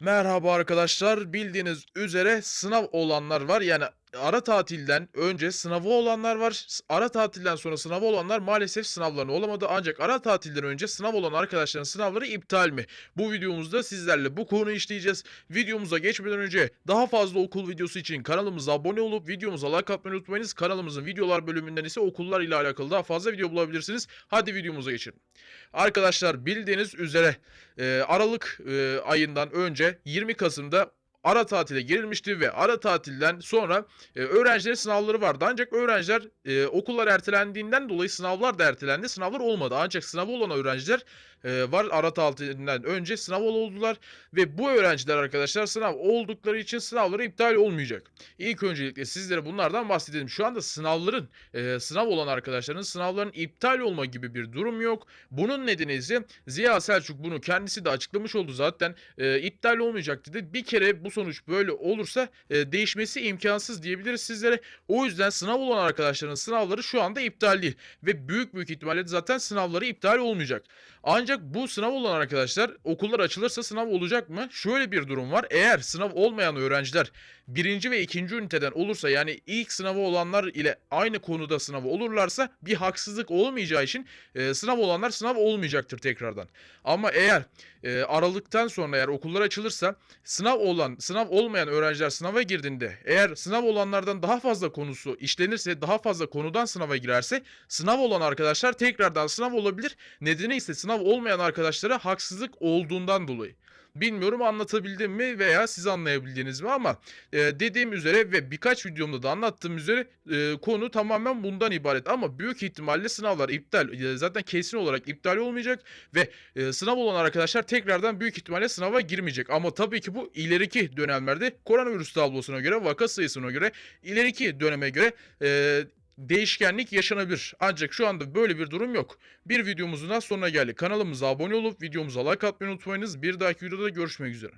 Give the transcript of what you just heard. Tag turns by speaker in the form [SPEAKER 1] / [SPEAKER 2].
[SPEAKER 1] Merhaba arkadaşlar. Bildiğiniz üzere sınav olanlar var. Yani ara tatilden önce sınavı olanlar var. Ara tatilden sonra sınavı olanlar maalesef sınavlarını olamadı. Ancak ara tatilden önce sınav olan arkadaşların sınavları iptal mi? Bu videomuzda sizlerle bu konuyu işleyeceğiz. Videomuza geçmeden önce daha fazla okul videosu için kanalımıza abone olup videomuza like atmayı unutmayınız. Kanalımızın videolar bölümünden ise okullar ile alakalı daha fazla video bulabilirsiniz. Hadi videomuza geçelim. Arkadaşlar bildiğiniz üzere Aralık ayından önce 20 Kasım'da ara tatile girilmişti ve ara tatilden sonra e, öğrencilerin sınavları vardı. Ancak öğrenciler e, okullar ertelendiğinden dolayı sınavlar da ertelendi. Sınavlar olmadı. Ancak sınavı olan öğrenciler e, var ara tatilinden önce sınav oldular ve bu öğrenciler arkadaşlar sınav oldukları için sınavları iptal olmayacak. İlk öncelikle sizlere bunlardan bahsedelim. Şu anda sınavların e, sınav olan arkadaşların sınavların iptal olma gibi bir durum yok. Bunun nedeni ise Ziya Selçuk bunu kendisi de açıklamış oldu zaten. E, iptal olmayacak dedi. Bir kere bu sonuç böyle olursa e, değişmesi imkansız diyebiliriz sizlere. O yüzden sınav olan arkadaşların sınavları şu anda iptal değil. Ve büyük büyük ihtimalle zaten sınavları iptal olmayacak. Ancak bu sınav olan arkadaşlar okullar açılırsa sınav olacak mı? Şöyle bir durum var. Eğer sınav olmayan öğrenciler birinci ve ikinci üniteden olursa yani ilk sınavı olanlar ile aynı konuda sınavı olurlarsa bir haksızlık olmayacağı için e, sınav olanlar sınav olmayacaktır tekrardan. Ama eğer e, Aralıktan sonra eğer okullar açılırsa sınav olan sınav olmayan öğrenciler sınava girdiğinde eğer sınav olanlardan daha fazla konusu işlenirse daha fazla konudan sınava girerse sınav olan arkadaşlar tekrardan sınav olabilir. Nedeni ise sınav olmayan arkadaşlara haksızlık olduğundan dolayı. Bilmiyorum anlatabildim mi veya siz anlayabildiniz mi ama e, dediğim üzere ve birkaç videomda da anlattığım üzere e, konu tamamen bundan ibaret. Ama büyük ihtimalle sınavlar iptal e, zaten kesin olarak iptal olmayacak ve e, sınav olan arkadaşlar tekrardan büyük ihtimalle sınava girmeyecek. Ama tabii ki bu ileriki dönemlerde koronavirüs tablosuna göre vaka sayısına göre ileriki döneme göre e, değişkenlik yaşanabilir. Ancak şu anda böyle bir durum yok. Bir videomuzun daha sonuna geldik. Kanalımıza abone olup videomuza like atmayı unutmayınız. Bir dahaki videoda görüşmek üzere.